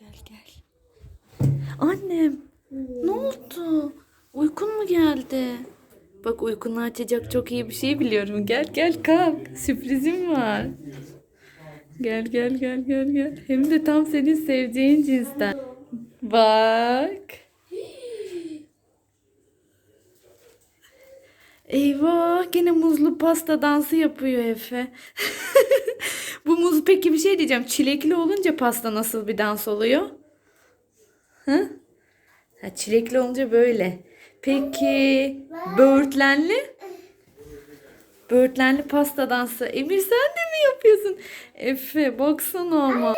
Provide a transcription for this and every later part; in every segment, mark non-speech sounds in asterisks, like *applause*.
Gel gel. Annem ne oldu? Uykun mu geldi? Bak uykunu açacak çok iyi bir şey biliyorum. Gel gel kalk. Sürprizim var. Gel gel gel gel gel. Hem de tam senin seveceğin cinsten. Bak. Eyvah gene muzlu pasta dansı yapıyor Efe. *laughs* Peki bir şey diyeceğim. Çilekli olunca pasta nasıl bir dans oluyor? Ha? Ha, çilekli olunca böyle. Peki böğürtlenli? Böğürtlenli pasta dansı. Emir sen de mi yapıyorsun? Efe baksana ama.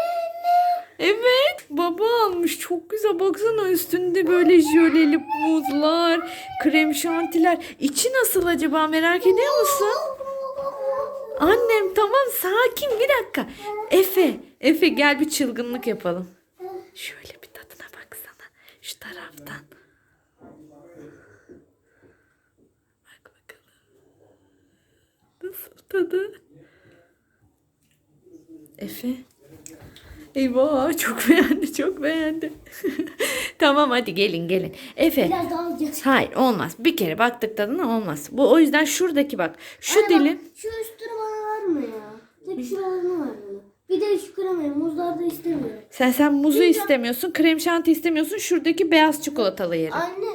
Evet baba almış çok güzel baksana üstünde böyle jöleli muzlar, krem şantiler. İçi nasıl acaba merak ediyor musun? Annem tamam sakin bir dakika. Efe, Efe gel bir çılgınlık yapalım. Şöyle bir tadına baksana şu taraftan. Bak bakalım. Nasıl tadı? Efe. Eyvah çok beğendi çok beğendi. *laughs* tamam hadi gelin gelin. Efe. Biraz daha alacağız. Hayır olmaz. Bir kere baktık tadına olmaz. Bu o yüzden şuradaki bak. Şu Anne bak, dilim. Şu üstünü bana verme ya. Tek şuralarını ver bana. Bir de şu kremayı muzlar da istemiyorum. Sen sen muzu istemiyorsun, krem şanti istemiyorsun. Şuradaki beyaz çikolatalı yeri. Anne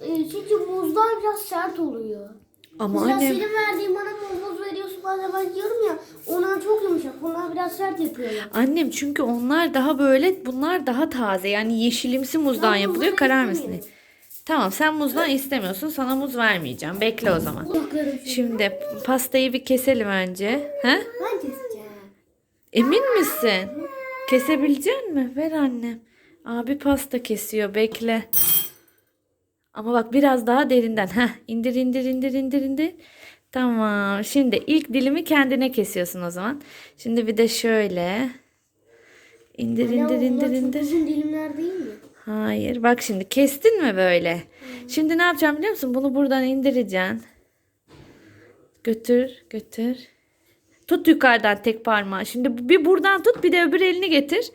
e, çünkü muzlar biraz sert oluyor. Ama Mesela annem senin verdiğin bana muz, muz veriyorsun bazen ben yiyorum ya. Onlar çok yumuşak. Onlar biraz sert yapıyorlar. annem çünkü onlar daha böyle bunlar daha taze. Yani yeşilimsi muzdan Ben yapılıyor. muzdan Kararmasın diye. istemiyorum. Tamam sen muzdan istemiyorsun. Sana muz vermeyeceğim. Bekle o zaman. Şimdi. Pastayı bir keselim önce. He? Ben keseceğim. Emin misin? Kesebilecek mi? Ver annem. Abi pasta kesiyor. Bekle. Ama bak biraz daha derinden. Heh, indir indir indir indir indir. Tamam. Şimdi ilk dilimi kendine kesiyorsun o zaman. Şimdi bir de şöyle. İndir Anne, indir bunlar indir çok indir. uzun dilimler değil mi? Hayır. Bak şimdi kestin mi böyle? Şimdi ne yapacağım biliyor musun? Bunu buradan indireceksin. Götür, götür. Tut yukarıdan tek parmağı. Şimdi bir buradan tut bir de öbür elini getir.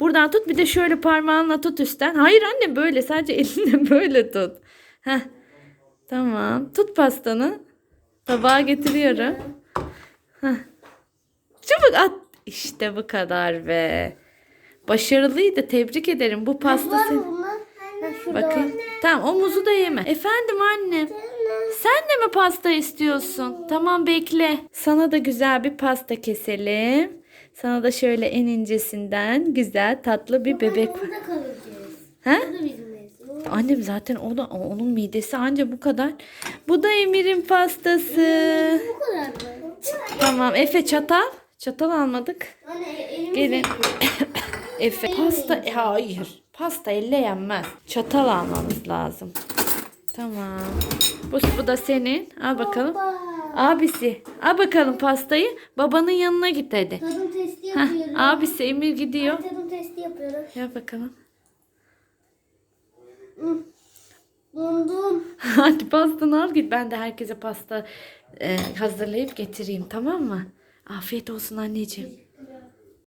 Buradan tut bir de şöyle parmağınla tut üstten. Hayır anne böyle sadece *laughs* elinle böyle tut. Heh. Tamam. Tut pastanı. Tabağa getiriyorum. *laughs* Heh. Çabuk at. İşte bu kadar be. Başarılıydı. Tebrik ederim. Bu pasta şurada Bakın. Tamam o muzu da yeme. Efendim annem. Sen de mi pasta istiyorsun? Tamam bekle. Sana da güzel bir pasta keselim. Sana da şöyle en incesinden güzel tatlı bir bebek var. Burada kalacağız. Ha? Annem zaten o da onun midesi anca bu kadar. Bu da Emir'in pastası. Bu kadar mı? Tamam Efe çatal. Çatal almadık. Anne Gelin. *laughs* Efe pasta hayır. Pasta elle yenmez. Çatal almamız lazım. Tamam. Bu, bu da senin. Al bakalım. Hoppa. Abisi. Al bakalım pastayı. Babanın yanına git hadi. Tadım testi yapıyorum. abisi Emir gidiyor. Tadım testi yapıyorum. Yap bakalım. Dondum. *laughs* Hadi pastanı al git. Ben de herkese pasta e, hazırlayıp getireyim tamam mı? Afiyet olsun anneciğim.